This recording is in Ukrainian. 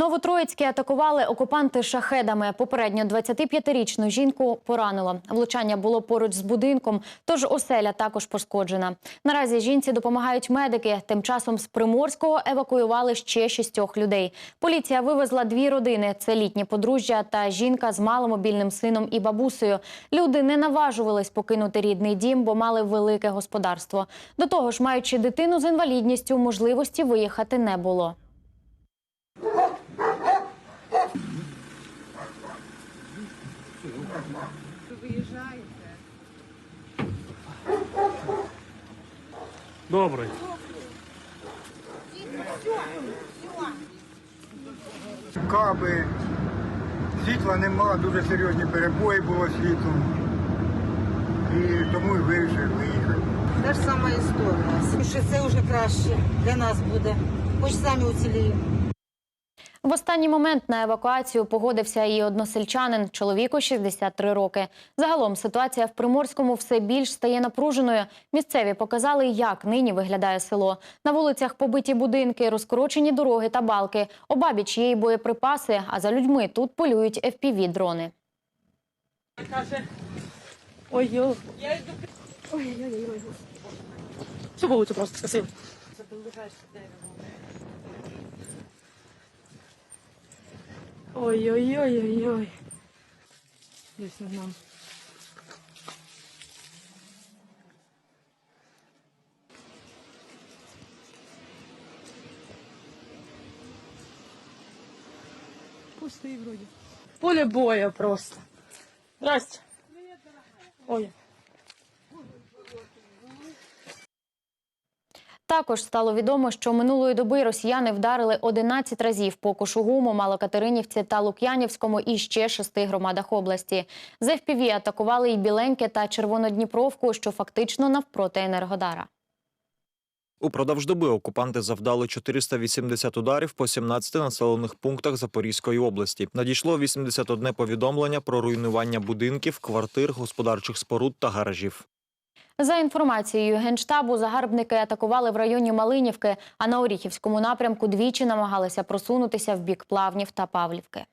Новотроїцькі атакували окупанти шахедами. Попередньо 25-річну жінку поранило. Влучання було поруч з будинком, тож оселя також пошкоджена. Наразі жінці допомагають медики. Тим часом з Приморського евакуювали ще шістьох людей. Поліція вивезла дві родини: це літні подружжя та жінка з маломобільним сином і бабусею. Люди не наважувались покинути рідний дім, бо мали велике господарство. До того ж, маючи дитину з інвалідністю, можливості виїхати не було. Добре. каби, світла нема, дуже серйозні перебої було світлом. І тому і вирішили виїхати. Та ж сама історія. Що це вже краще для нас буде. Хоч самі уціліємо. В останній момент на евакуацію погодився і односельчанин, чоловіку 63 роки. Загалом ситуація в Приморському все більш стає напруженою. Місцеві показали, як нині виглядає село. На вулицях побиті будинки, розкорочені дороги та балки. Обабіч є й боєприпаси, а за людьми тут полюють FPV-дрони. Ой-ой. Ой-ой-ой. Всю вулицю просто скосив. Ой-ой-ой-ой-ой. Десь над нам. Пустий вроде. Поле боя просто. Здрасте. Ой. Також стало відомо, що минулої доби росіяни вдарили 11 разів по Кошугуму, Малокатеринівці та Лук'янівському і ще шести громадах області. З FPV атакували і Біленьке та Червонодніпровку, що фактично навпроти Енергодара. Упродовж доби окупанти завдали 480 ударів по 17 населених пунктах Запорізької області. Надійшло 81 повідомлення про руйнування будинків, квартир, господарчих споруд та гаражів. За інформацією генштабу, загарбники атакували в районі Малинівки, а на Оріхівському напрямку двічі намагалися просунутися в бік Плавнів та Павлівки.